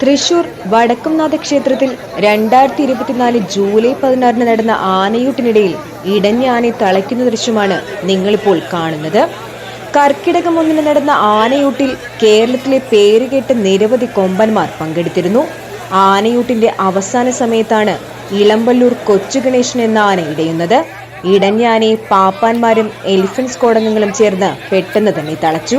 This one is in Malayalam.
തൃശൂർ വടക്കുംനാഥ ക്ഷേത്രത്തിൽ രണ്ടായിരത്തി ഇരുപത്തിനാല് ജൂലൈ പതിനാറിന് നടന്ന ആനയൂട്ടിനിടയിൽ ഇടഞ്ഞ ആനയെ തളയ്ക്കുന്ന ദൃശ്യമാണ് നിങ്ങളിപ്പോൾ കാണുന്നത്. കർക്കിടകം ഒന്നിന് നടന്ന ആനയൂട്ടിൽ കേരളത്തിലെ പേരുകേട്ട നിരവധി കൊമ്പന്മാർ പങ്കെടുത്തിരുന്നു. ആനയൂട്ടിന്റെ അവസാന സമയത്താണ് ഇളമ്പല്ലൂർ കൊച്ചു ഗണേശൻ എന്ന ആന ഇടയുന്നത്. ഇടഞ്ഞ ആനയെ പാപ്പാന്മാരും എലിഫന്റ് സ്ക്വാഡംഗങ്ങളും ചേർന്ന് പെട്ടെന്ന് തന്നെ തളച്ചു.